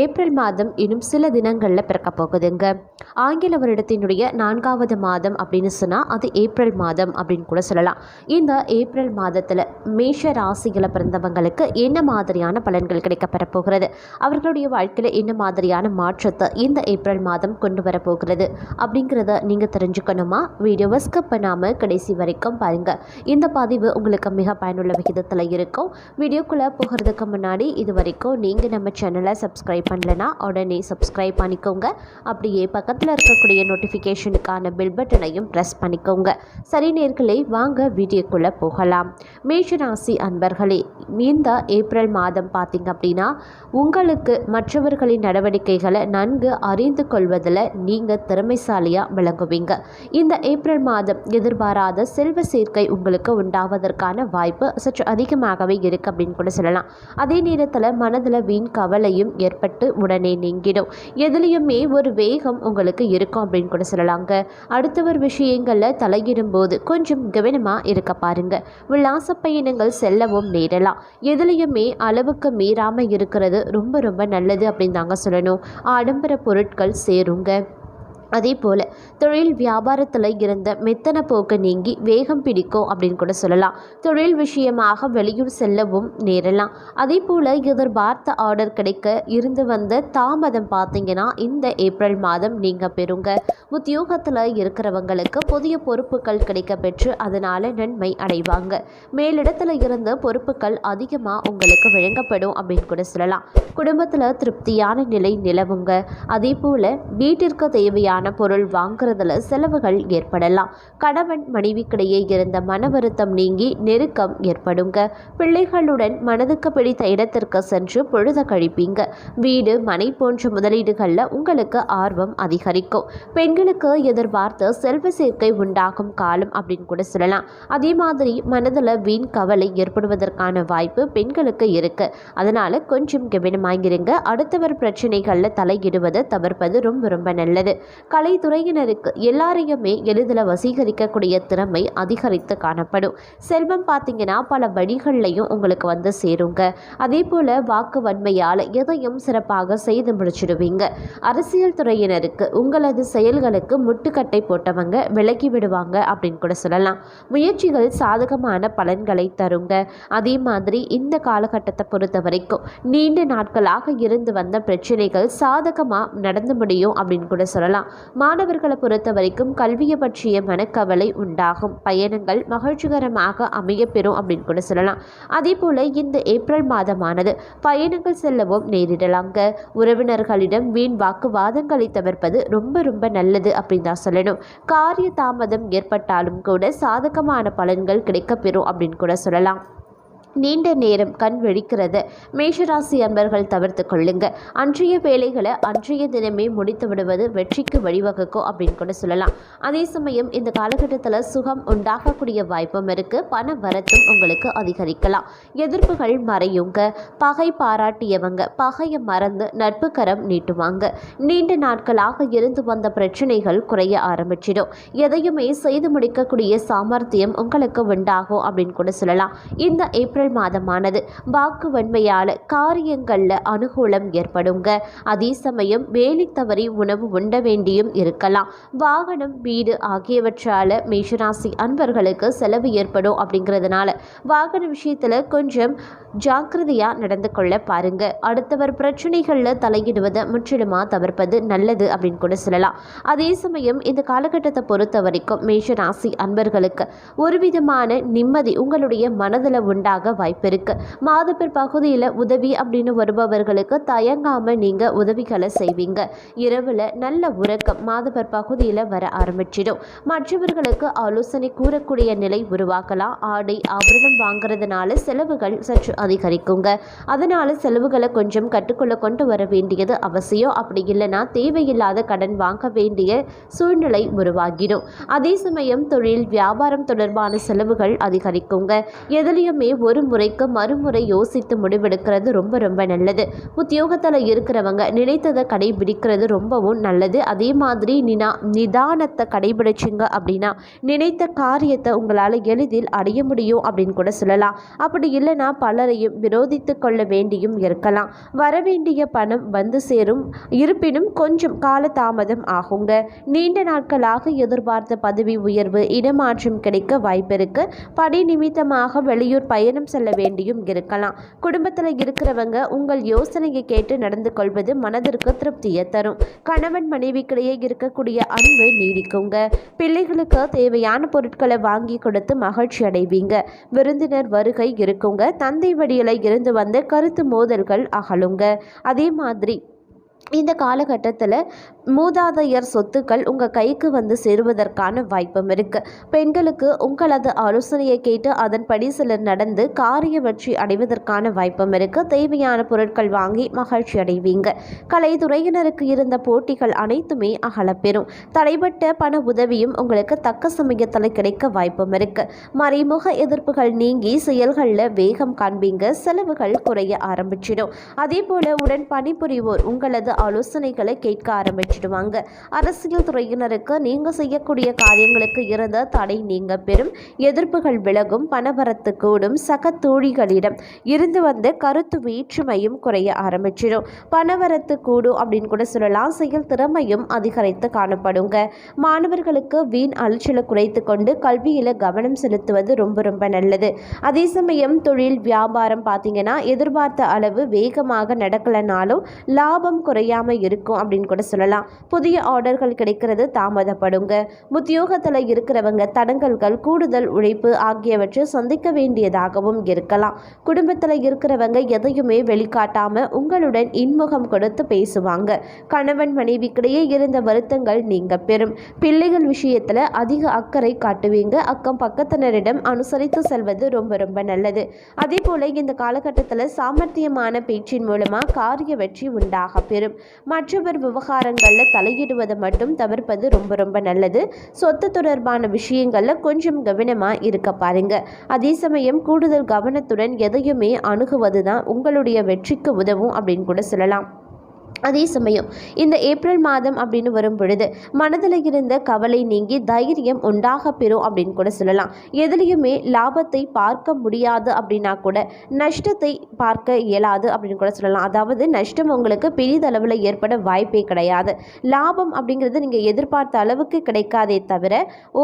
April மாதம் இன்னும் சில தினங்களில் பிறக்க போகுதுங்க. ஆங்கில வருடத்தினுடைய நான்காவது மாதம் அப்படின்னு சொன்னால் அது ஏப்ரல் மாதம் அப்படின்னு கூட சொல்லலாம். இந்த ஏப்ரல் மாதத்தில் மேஷ ராசிகளை பிறந்தவங்களுக்கு என்ன மாதிரியான பலன்கள் கிடைக்கப்பெற போகிறது? அவர்களுடைய வாழ்க்கையில் என்ன மாதிரியான மாற்றத்தை இந்த ஏப்ரல் மாதம் கொண்டு வரப்போகிறது அப்படிங்கிறத நீங்கள் தெரிஞ்சுக்கணுமா? வீடியோவை ஸ்கிப் பண்ணாமல் கடைசி வரைக்கும் பாருங்கள் இந்த பதிவு உங்களுக்கு மிக பயனுள்ள விகிதத்தில் இருக்கும். வீடியோக்குள்ளே போகிறதுக்கு முன்னாடி இது வரைக்கும் நீங்கள் நம்ம சேனலை சப்ஸ்கிரைப் பண்ணலனா உடனே சப்ஸ்கிரைப் பண்ணிக்கோங்க. அப்படியே பக்கத்தில் இருக்கக்கூடிய நோட்டிஃபிகேஷனுக்கான பெல் பட்டனையும் ப்ரெஸ் பண்ணிக்கோங்க. சரி நேர்களை வாங்க வீடியோக்குள்ளே போகலாம். மேஷராசி அன்பர்களே இந்த ஏப்ரல் மாதம் பார்த்தீங்க அப்படின்னா உங்களுக்கு மற்றவர்களின் நடவடிக்கைகளை நன்கு அறிந்து கொள்வதில் நீங்கள் திறமைசாலியாக விளங்குவீங்க. இந்த ஏப்ரல் மாதம் எதிர்பாராத செல்வ சேர்க்கை உங்களுக்கு உண்டாவதற்கான வாய்ப்பு சற்று அதிகமாகவே இருக்குது அப்படின்னு கூட சொல்லலாம். அதே நேரத்தில் மனதில் வீண் கவலையும் ஏற்பட்டு உடனே நீங்கிடும். எதுலேயுமே ஒரு வேகம் உங்களுக்கு இருக்கும் அப்படின்னு கூட சொல்லலாங்க. அடுத்தவர் விஷயங்களில் தலையிடும் போது கொஞ்சம் கவனமாக இருக்க பாருங்க. உல்லாச பயணங்கள் செல்லவும் நேரலாம். எதுலேயுமே அளவுக்கு மீறாமல் இருக்கிறது ரொம்ப ரொம்ப நல்லது அப்படின்னு தாங்க சொல்லணும். ஆடம்பர பொருட்கள் சேருங்க. அதே போல் தொழில் வியாபாரத்தில் இருந்த மெத்தன போக்கு நீங்கி வேகம் பிடிக்கும் அப்படின்னு கூட சொல்லலாம். தொழில் விஷயமாக வெளியூர் செல்லவும் நேரலாம். அதே போல் எதிர்பார்த்த ஆர்டர் கிடைக்க இருந்து வந்த தாமதம் பார்த்தீங்கன்னா இந்த ஏப்ரல் மாதம் நீங்கள் பெறுங்க. உத்தியோகத்தில் இருக்கிறவங்களுக்கு புதிய பொறுப்புகள் கிடைக்க பெற்று அதனால் நன்மை அடைவாங்க. மேலிடத்தில் இருந்த பொறுப்புகள் அதிகமாக உங்களுக்கு வழங்கப்படும் அப்படின்னு கூட சொல்லலாம். குடும்பத்தில் திருப்தியான நிலை நிலவுங்க. அதே போல் வீட்டிற்கு தேவையான பொருள் வாங்குறதுல செலவுகள் ஏற்படலாம். கணவன் மனைவிக்கிடையே இருந்த மன வருத்தம் நீங்கி நெருக்கம் ஏற்படுங்க. பிள்ளைகளுடன் மனதுக்கு பிடித்த இடத்திற்கு சென்று பொழுத கழிப்பீங்க. வீடு மனை போன்ற முதலீடுகளில் உங்களுக்கு ஆர்வம் அதிகரிக்கும். பெண்களுக்கு எதிர்பார்த்த செல்வ சேர்க்கை உண்டாகும் காலம் அப்படின்னு கூட சொல்லலாம். அதே மாதிரி மனதில் வீண் கவலை ஏற்படுவதற்கான வாய்ப்பு பெண்களுக்கு இருக்கு. அதனால கொஞ்சம் கவனமாயிருங்க. அடுத்தவர் பிரச்சனைகளில் தலையிடுவதை தவிர்ப்பது ரொம்ப ரொம்ப நல்லது. கலைத்துறையினருக்கு எல்லாரையுமே எளிதில் வசீகரிக்கக்கூடிய திறமை அதிகரித்து காணப்படும். செல்வம் பார்த்தீங்கன்னா பல வழிகள்லையும் உங்களுக்கு வந்து சேருங்க. அதே போல் வாக்கு வன்மையால் எதையும் சிறப்பாக செய்து முடிச்சிடுவீங்க. அரசியல் துறையினருக்கு உங்களது செயல்களுக்கு முட்டுக்கட்டை போட்டவங்க விலகி விடுவாங்க அப்படின்னு கூட சொல்லலாம். முயற்சிகள் சாதகமான பலன்களை தருங்க. அதே மாதிரி இந்த காலகட்டத்தை பொறுத்த வரைக்கும் நீண்ட நாட்களாக இருந்து வந்த பிரச்சனைகள் சாதகமாக நடந்து முடியும் அப்படின்னு கூட சொல்லலாம். மாணவர்களை பொறுத்த வரைக்கும் கல்வியை பற்றிய மனக்கவலை உண்டாகும். பயணங்கள் மகிழ்ச்சிகரமாக அமையப்பெறும் அப்படின்னு கூட சொல்லலாம். அதே போல் இந்த ஏப்ரல் மாதமானது பயணங்கள் செல்லவும் நேரிடலாங்க. உறவினர்களிடம் வீண் வாக்குவாதங்களை தவிர்ப்பது ரொம்ப ரொம்ப நல்லது அப்படின்னு தான் சொல்லணும். காரிய தாமதம் ஏற்பட்டாலும் கூட சாதகமான பலன்கள் கிடைக்கப்பெறும் அப்படின்னு கூட சொல்லலாம். நீண்ட நேரம் கண் வெடிக்கிறது மேஷராசி அன்பர்கள் தவிர்த்து கொள்ளுங்க. அன்றைய வேலைகளை அன்றைய தினமே முடித்து விடுவது வெற்றிக்கு வழிவகுக்கும் அப்படின்னு கூட சொல்லலாம். அதே சமயம் இந்த காலகட்டத்தில் சுகம் உண்டாகக்கூடிய வாய்ப்பும் இருக்கு. பண வரத்தும் உங்களுக்கு அதிகரிக்கலாம். எதிர்ப்புகள் மறையுங்க. பகை பாராட்டியவங்க பகையை மறந்து நட்பு கரம் நீட்டுவாங்க. நீண்ட நாட்களாக இருந்து வந்த பிரச்சனைகள் குறைய ஆரம்பிச்சிடும். எதையுமே செய்து முடிக்கக்கூடிய சாமர்த்தியம் உங்களுக்கு உண்டாகும் அப்படின்னு கூட சொல்லலாம். இந்த ஏப்ரல் மாதமானது. வாக்கு வன்மையால் காரியங்களில் அனுகூலம் ஏற்படுங்க. அதே சமயம் வேலை தவறி உணவு உண்ட வேண்டியும் இருக்கலாம். வாகனம் வீடு ஆகியவற்றால் மேஷராசி அன்பர்களுக்கு செலவு ஏற்படும் அப்படிங்கிறதுனால வாகன விஷயத்தில் கொஞ்சம் ஜாக்கிரதையாக நடந்து கொள்ள பாருங்க. அடுத்தவர் பிரச்சனைகளில் தலையிடுவதை முற்றிலுமாக தவிர்ப்பது நல்லது அப்படின்னு கூட சொல்லலாம். அதே சமயம் இந்த காலகட்டத்தை பொறுத்த வரைக்கும் மேஷராசி அன்பர்களுக்கு ஒரு விதமான நிம்மதி உங்களுடைய மனதில் உண்டாக வாய்ப்பு இருக்கு மாதப்பெர் பகுதியில் உதவி அப்படின்னு வருபவர்களுக்கு தயங்காமல் நீங்கள் உதவிகளை செய்வீங்க. இரவில் நல்ல உறக்கம் மாதப்பெர் பகுதியில் வர ஆரம்பிச்சிடும். மற்றவர்களுக்கு ஆலோசனை கூறக்கூடிய நிலை உருவாக்கலாம். ஆடை ஆபரணம் வாங்குறதுனால செலவுகள் சற்று அதிகரிக்குங்க. அதனால செலவுகளை கொஞ்சம் கட்டுக்குள்ள கொண்டு வர வேண்டியது அவசியம். அப்படி இல்லைன்னா தேவையில்லாத கடன் வாங்க வேண்டிய சூழ்நிலை உருவாகிடும். அதே சமயம் தொழில் வியாபாரம் தொடர்பான செலவுகள் அதிகரிக்குங்க. எதுலேயுமே ஒரு ஒரு முறைக்கு மறுமுறை யோசித்து முடிவெடுக்கிறது ரொம்ப ரொம்ப நல்லது. உத்தியோகத்தில் இருக்கிறவங்க நினைத்ததை கடைபிடிக்கிறது ரொம்பவும் நல்லது. அதே மாதிரி நினா நிதானத்தை கடைபிடிச்சிங்க அப்படின்னா நினைத்த காரியத்தை உங்களால் எளிதில் அடைய முடியும் அப்படின்னு கூட சொல்லலாம். அப்படி இல்லைன்னா பலரையும் விரோதித்து கொள்ள வேண்டியும் இருக்கலாம். வரவேண்டிய பணம் வந்து சேரும். இருப்பினும் கொஞ்சம் காலதாமதம் ஆகுங்க. நீண்ட நாட்களாக எதிர்பார்த்த பதவி உயர்வு இடமாற்றம் கிடைக்க வாய்ப்பிருக்கு. பணி நிமித்தமாக வெளியூர் பயணம் செல்ல வேண்டியும் இருக்கலாம். குடும்பத்தில் இருக்கிறவங்க உங்கள் யோசனையை கேட்டு நடந்து கொள்வது மனதிற்கு திருப்தியை தரும். கணவன் மனைவிக்கிடையே இருக்கக்கூடிய அன்பு நீடிக்குங்க. பிள்ளைகளுக்கு தேவையான பொருட்களை வாங்கி கொடுத்து மகிழ்ச்சி அடைவீங்க. விருந்தினர் வருகை இருக்குங்க. தந்தை வழியில் இருந்து வந்த கருத்து மோதல்கள் அகலுங்க. அதே மாதிரி இந்த காலகட்டத்தில் மூதாதையர் சொத்துக்கள் உங்கள் கைக்கு வந்து சேருவதற்கான வாய்ப்பும் இருக்குது பெண்களுக்கு உங்களது ஆலோசனையை கேட்டு அதன்படி சிலர் நடந்து காரிய வெற்றி அடைவதற்கான வாய்ப்பும் இருக்குது தேவையான பொருட்கள் வாங்கி மகிழ்ச்சி அடைவீங்க. கலைத்துறையினருக்கு இருந்த போட்டிகள் அனைத்துமே அகலப்பெறும் தடைபட்ட பண உதவியும் உங்களுக்கு தக்க சமயத்தில் கிடைக்க வாய்ப்பும் இருக்குது மறைமுக எதிர்ப்புகள் நீங்கி செயல்களில் வேகம் காண்பீங்க. செலவுகள் குறைய ஆரம்பிச்சிடும். அதே போல் உடன் பணிபுரிவோர் உங்களது ஆலோசனைகளை கேட்க ஆரம்பிச்சிடுவாங்க. அரசியல் துறையினருக்கு நீங்கள் செய்யக்கூடிய காரியங்களுக்கு இருந்த தடை நீங்க பெறும். எதிர்ப்புகள் விலகும் பணவரத்து கூடும் சக தோழிகளிடம் இருந்து வந்த கருத்து வேற்றுமையும் குறைய ஆரம்பிச்சிடும். பணவரத்து கூடும் அப்படின்னு கூட சொல்லலாம். செயல் திறமையும் அதிகரித்து காணப்படுங்க. மாணவர்களுக்கு வீண் அலைச்சலை குறைத்து கொண்டு கல்வியில் கவனம் செலுத்துவது ரொம்ப ரொம்ப நல்லது. அதே சமயம் தொழில் வியாபாரம் பார்த்தீங்கன்னா எதிர்பார்த்த அளவு வேகமாக நடக்கலைனாலும் லாபம் குறைய குறையாமல் இருக்கும் அப்படின்னு கூட சொல்லலாம். புதிய ஆர்டர்கள் கிடைக்கிறது தாமதப்படுங்க. உத்தியோகத்தில் இருக்கிறவங்க தடங்கல்கள் கூடுதல் உழைப்பு ஆகியவற்றை சந்திக்க வேண்டியதாகவும் இருக்கலாம். குடும்பத்தில் இருக்கிறவங்க எதையுமே வெளிக்காட்டாமல் உங்களுடன் இன்முகம் கொடுத்து பேசுவாங்க. கணவன் மனைவிக்கிடையே இருந்த வருத்தங்கள் நீங்க பெறும். பிள்ளைகள் விஷயத்தில் அதிக அக்கறை காட்டுவீங்க. அக்கம் பக்கத்தினரிடம் அனுசரித்து செல்வது ரொம்ப ரொம்ப நல்லது. அதே போல இந்த காலகட்டத்தில் சாமர்த்தியமான பேச்சின் மூலமாக காரிய வெற்றி உண்டாக பெறும். மற்றவர் விவகாரங்களில் தலையிடுவதை மட்டும் தவிர்ப்பது ரொம்ப ரொம்ப நல்லது. சொத்து தொடர்பான விஷயங்களில் கொஞ்சம் கவனமாக இருக்க பாருங்க. அதே சமயம் கூடுதல் கவனத்துடன் எதையுமே அணுகுவது தான் உங்களுடைய வெற்றிக்கு உதவும் அப்படின்னு கூட சொல்லலாம். அதே சமயம் இந்த ஏப்ரல் மாதம் அப்படின்னு வரும் பொழுது மனதில் இருந்த கவலை நீங்கி தைரியம் உண்டாக பெறும் அப்படின்னு கூட சொல்லலாம். எதுலேயுமே லாபத்தை பார்க்க முடியாது அப்படின்னா கூட நஷ்டத்தை பார்க்க இயலாது அப்படின்னு கூட சொல்லலாம். அதாவது நஷ்டம் உங்களுக்கு பெரிதளவில் ஏற்பட வாய்ப்பே கிடையாது. லாபம் அப்படிங்கிறது நீங்கள் எதிர்பார்த்த அளவுக்கு கிடைக்காதே தவிர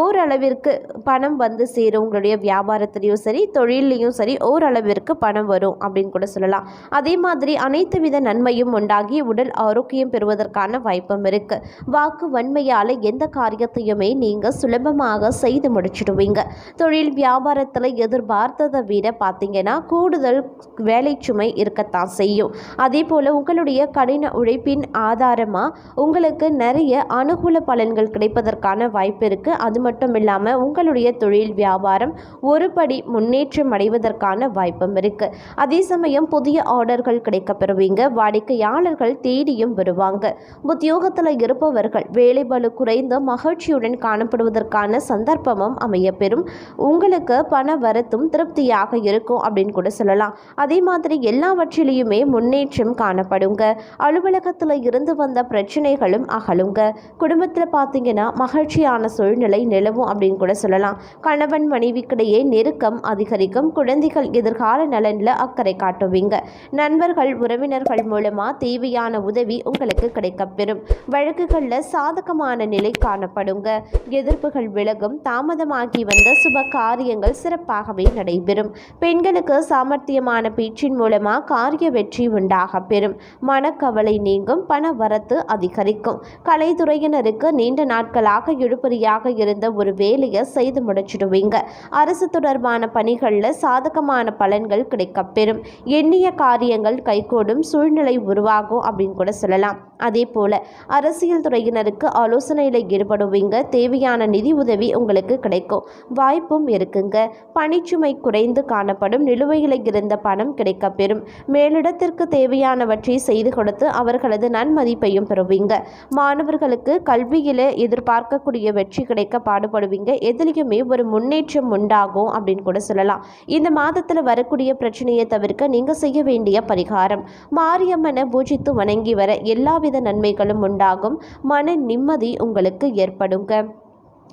ஓரளவிற்கு பணம் வந்து சேரும். உங்களுடைய வியாபாரத்திலையும் சரி தொழிலையும் சரி ஓரளவிற்கு பணம் வரும் அப்படின்னு கூட சொல்லலாம். அதே மாதிரி அனைத்து வித நன்மையும் உண்டாகி உடல் ஆரோக்கியம் பெறுவதற்கான வாய்ப்பும் இருக்கு. வாக்கு வன்மையால் எந்த காரியத்தையுமே நீங்கள் சுலபமாக செய்து முடிச்சிடுவீங்க. தொழில் வியாபாரத்தில் எதிர்பார்த்ததை விட பார்த்தீங்கன்னா கூடுதல் வேலை சுமை இருக்கத்தான் செய்யும். அதே போல் உங்களுடைய கடின உழைப்பின் ஆதாரமாக உங்களுக்கு நிறைய அனுகூல பலன்கள் கிடைப்பதற்கான வாய்ப்பு இருக்குது அது மட்டும் இல்லாமல் உங்களுடைய தொழில் வியாபாரம் ஒருபடி முன்னேற்றம் அடைவதற்கான வாய்ப்பும் இருக்குது அதே சமயம் புதிய ஆர்டர்கள் கிடைக்கப்பெறுவீங்க வாடிக்கையாளர்கள் தேடியும் வருவாங்க. உத்தியோகத்தில் இருப்பவர்கள் வேலை பலு குறைந்த மகிழ்ச்சியுடன் காணப்படுவதற்கான சந்தர்ப்பமும் அமையப்பெறும். உங்களுக்கு பண வரத்தும் திருப்தியாக இருக்கும் அப்படின்னு கூட சொல்லலாம். அதே மாதிரி எல்லாவற்றிலையுமே முன்னேற்றம் காணப்படுங்க. அலுவலகத்தில் இருந்து வந்த பிரச்சனைகளும் அகலுங்க. குடும்பத்தில் பார்த்தீங்கன்னா மகிழ்ச்சியான சூழ்நிலை நிலவும் அப்படின்னு கூட சொல்லலாம். கணவன் மனைவிக்கிடையே நெருக்கம் அதிகரிக்கும். குழந்தைகள் எதிர்கால நலனில் அக்கறை காட்டுவீங்க. நண்பர்கள் உறவினர்கள் மூலமாக தேவையான உதவி உங்களுக்கு கிடைக்கப்பெறும். வழக்குகளில் சாதகமான நிலை காணப்படுங்க. எதிர்ப்புகள் விலகும். தாமதமாகி வந்த சுப காரியங்கள் சிறப்பாகவே நடைபெறும். பெண்களுக்கு சாமர்த்தியமான பேச்சின் மூலமாக காரிய வெற்றி உண்டாக பெறும். மனக்கவலை நீங்கும். பண வரத்து அதிகரிக்கும். கலைத்துறையினருக்கு நீண்ட நாட்களாக இழுபறியாக இருந்த ஒரு வேலையை செய்து முடிச்சிடுவீங்க. அரசு தொடர்பான பணிகளில் சாதகமான பலன்கள் கிடைக்கப்பெறும். எண்ணிய காரியங்கள் கைகூடும். சூழ்நிலை உருவாகும் அப்படி அப்படின்னு கூட சொல்லலாம். அதே போல் அரசியல் துறையினருக்கு ஆலோசனையில் ஈடுபடுவீங்க. தேவையான நிதி உதவி உங்களுக்கு கிடைக்கும். வாய்ப்பும் இருக்குங்க. பணிச்சுமை குறைந்து காணப்படும். நிலுவையில் இருந்த பணம் கிடைக்கப்பெறும். மேலிடத்திற்கு தேவையானவற்றை செய்து கொடுத்து அவர்களது நன்மதிப்பையும் பெறுவீங்க. மாணவர்களுக்கு கல்வியில் எதிர்பார்க்கக்கூடிய வெற்றி கிடைக்க பாடுபடுவீங்க. எதுலேயுமே ஒரு முன்னேற்றம் உண்டாகும் அப்படின்னு கூட சொல்லலாம். இந்த மாதத்தில் வரக்கூடிய பிரச்சனையை தவிர்க்க நீங்கள் செய்ய வேண்டிய பரிகாரம். மாரியம்மனை பூஜித்து வணங்கி வர எல்லாவித நன்மைகளும் உண்டாகும். மன நிம்மதி உங்களுக்கு ஏற்படுங்க.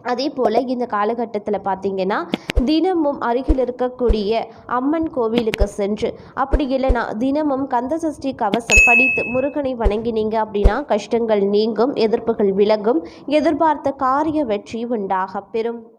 அதே போல் இந்த காலகட்டத்தில் பார்த்தீங்கன்னா தினமும் அருகில் இருக்கக்கூடிய அம்மன் கோவிலுக்கு சென்று அப்படி இல்லைன்னா தினமும் கந்தசஷ்டி கவசம் படித்து முருகனை வணங்கினீங்க அப்படின்னா கஷ்டங்கள் நீங்கும் எதிர்ப்புகள் விலகும் எதிர்பார்த்த காரிய வெற்றி உண்டாகப் பெறும்.